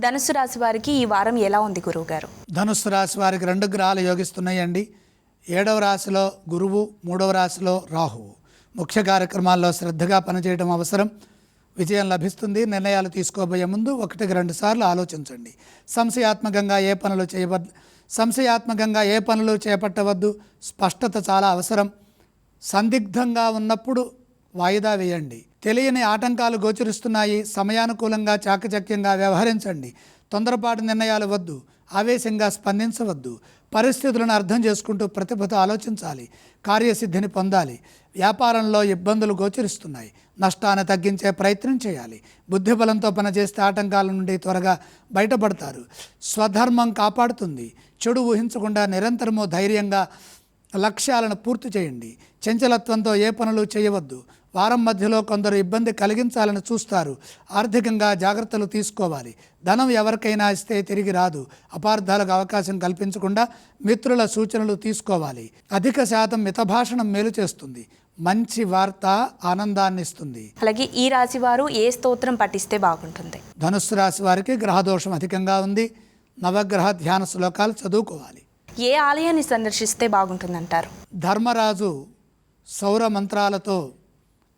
ధనుసు రాశి వారికి ఈ వారం ఎలా ఉంది గురువు గారు ధనుస్సు రాశి వారికి రెండు గ్రహాలు యోగిస్తున్నాయండి. ఏడవ రాశిలో గురువు మూడవ రాశిలో రాహువు ముఖ్య కార్యక్రమాల్లో శ్రద్ధగా పనిచేయడం అవసరం. విజయం లభిస్తుంది నిర్ణయాలు తీసుకోబోయే ముందు ఒకటికి రెండు సార్లు ఆలోచించండి. సంశయాత్మకంగా ఏ పనులు చేయవద్దు సంశయాత్మకంగా ఏ పనులు చేపట్టవద్దు. స్పష్టత చాలా అవసరం. సందిగ్ధంగా ఉన్నప్పుడు వాయిదా వేయండి. తెలియని ఆటంకాలు గోచరిస్తున్నాయి. సమయానుకూలంగా చాకచక్యంగా వ్యవహరించండి. తొందరపాటు నిర్ణయాలు వద్దు. ఆవేశంగా స్పందించవద్దు. పరిస్థితులను అర్థం చేసుకుంటూ ప్రతిభతో ఆలోచించాలి. కార్యసిద్ధిని పొందాలి. వ్యాపారంలో ఇబ్బందులు గోచరిస్తున్నాయి. నష్టాన్ని తగ్గించే ప్రయత్నం చేయాలి. బుద్ధిబలంతో పనిచేస్తే ఆటంకాల నుండి త్వరగా బయటపడతారు. స్వధర్మం కాపాడుతుంది. చెడు ఊహించకుండా నిరంతరము ధైర్యంగా లక్ష్యాలను పూర్తి చేయండి. చంచలత్వంతో ఏ పనులు చేయవద్దు. వారం మధ్యలో కొందరు ఇబ్బంది కలిగించాలని చూస్తారు. ఆర్థికంగా జాగ్రత్తలు తీసుకోవాలి. ధనం ఎవరికైనా ఇస్తే తిరిగి రాదు. అపార్థాలకు అవకాశం కల్పించకుండా మిత్రుల సూచనలు తీసుకోవాలి. అధిక శాతం మితభాషణం మేలు చేస్తుంది. మంచి వార్త ఆనందాన్ని ఇస్తుంది. అలాగే ఈ రాశి వారు ఏ స్తోత్రం పఠిస్తే బాగుంటుంది? ధనుస్సు రాశి వారికి గ్రహదోషం అధికంగా ఉంది. నవగ్రహ ధ్యాన శ్లోకాలు చదువుకోవాలి. ఏ ఆలయాన్ని సందర్శిస్తే బాగుంటుందంటారు? ధర్మరాజు సౌర మంత్రాలతో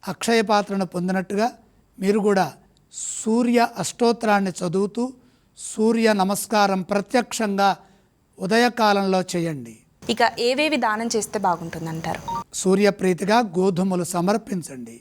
అక్షయ పాత్రను పొందినట్టుగా మీరు కూడా సూర్య అష్టోత్తరాన్ని చదువుతూ సూర్య నమస్కారం ప్రత్యక్షంగా ఉదయకాలంలో చేయండి. ఇక ఏవేవి దానం చేస్తే బాగుంటుందంటారు? సూర్యప్రీతిగా గోధుమలు సమర్పించండి.